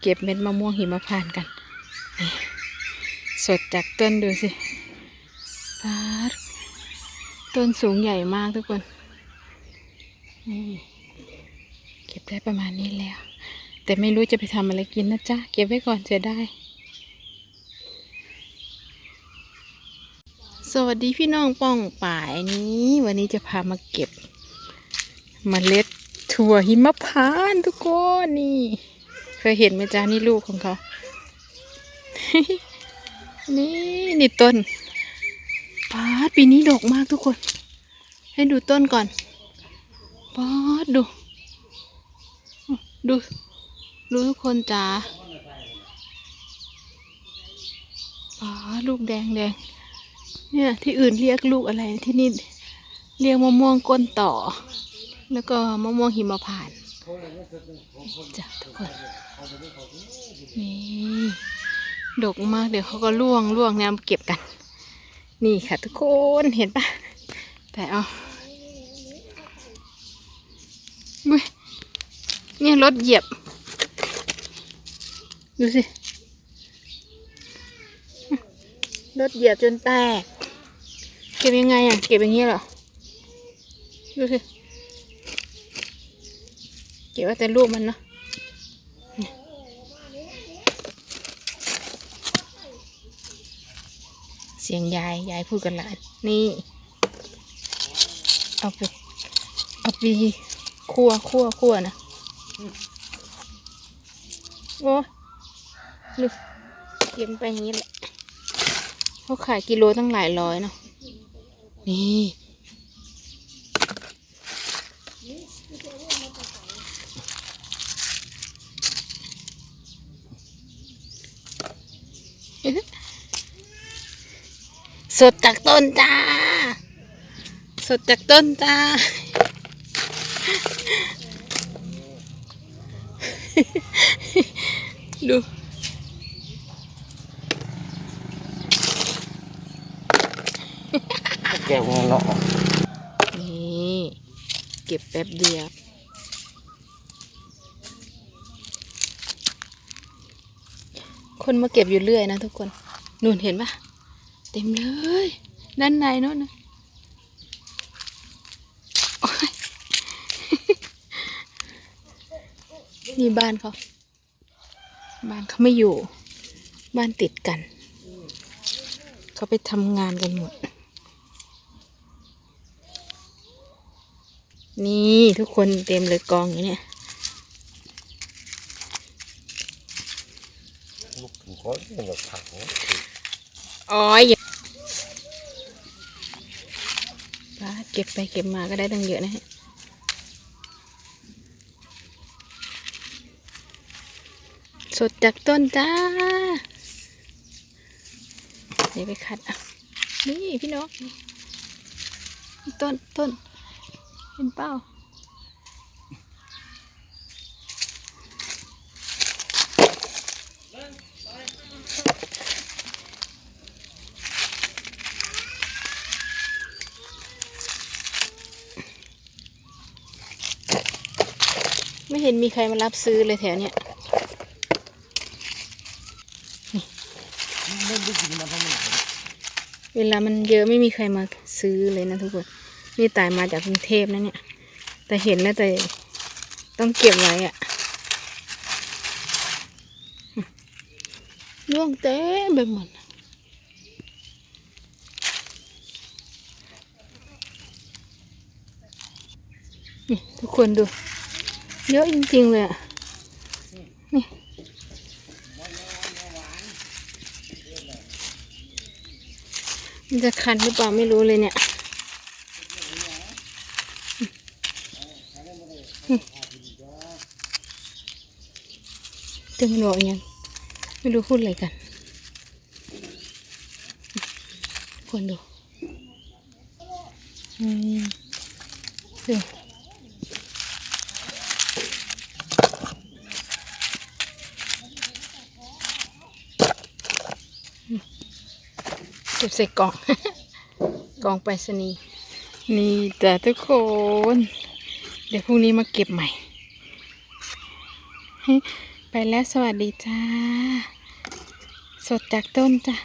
เก็บเม็ดมะม่วงหิมพานต์กัน สดจากต้นดูสิปาดต้นสูงใหญ่มากทุกคน เก็บได้ประมาณนี้แล้ว แต่ไม่รู้จะไปทำอะไรกินนะจ๊ะ เก็บไว้ก่อนเสียได้สวัสดีพี่น้องป้องป่ายนี้ วันนี้จะพามาเก็บมเมล็ดถั่วหิมพานต์ทุกคนนี่ เคยเห็นไหมจ๊ะนี่ลูกของเขา นี่นี่ต้นปาดปีนี้ดกมากทุกคน ให้ดูต้นก่อนปาดดู ดู ดูทุกคนจ้าปาดลูกแดงแดงเนี่ยที่อื่นเรียกลูกอะไรที่นี่เรียกมะม่วงก้นต่อ แล้วก็มะม่วงหิมพานต์ จ้ะทุกคนนี่ดกมากเดี๋ยวเขาก็ล่วงล่วงเนี่ยเก็บกัน นี่ค่ะทุกคนเห็นปะแต่เอาเนี่ยรถเหยียบ ดูสิรถเหยียบจนแตก เก็บยังไงอะ เก็บอย่างนี้เหรอ ดูสิ ก็บไว่าแต่ลูกมันเนาะเสียงยายยายพูดกันหลานนี่ เอาไปเอาไปคั่วคั่วคั่วนะโอ้ดูเก็บไปอย่างนี้แหละเขาขายกิโลตั้งหลายร้อยเนาะนี่ สดจากต้นจ้า สดจากต้นจ้า ดู แก้วเนาะนี่ เก็บแป๊บเดียวคนมาเก็บอยู่เรื่อยนะทุกคน นู่นเห็นปะ เต็มเลย ด้านในโน่นนะโอ๊ยนี่บ้านเขา บ้านเขาไม่อยู่ บ้านติดกัน เขาไปทำงานกันหมด นี่ทุกคนเต็มเลยกองอยู่เนี่ยลูกถึงก้อนเนี่ยแบบผักเนาะอ๋อยอย่าป้า เก็บไปเก็บมาก็ได้ตั้งเยอะนะฮะสดจากต้นจ้า เดี๋ยวไปคัดอะนี่พี่นกต้นต้นเห็นเป้า ไม่เห็นมีใครมารับซื้อเลยแถวเนี้ยไม่ได้กินมาเท่าไหร่เวลามันเยอะไม่มีใครมาซื้อเลยนะทุกคนนี่ตายมาจากกรุงเทพนะเนี่ย แต่เห็นแล้วแต่ต้องเก็บไว้อะร่วงเต็มไปหมดทุกคนดู เยอะจริงๆเลยอะนี่มันจะคันหรือเปล่าไม่รู้เลยเนี่ย จะมันบอกยังไม่รู้พูดอะไรกันควรดู อืมดู เก็บใส่กล่อง กล่องไปรษณีย์นี่จ้ะทุกคน เดี๋ยวพรุ่งนี้มาเก็บใหม่ ไปแล้วสวัสดีจ้า สดจากต้นจ้ะ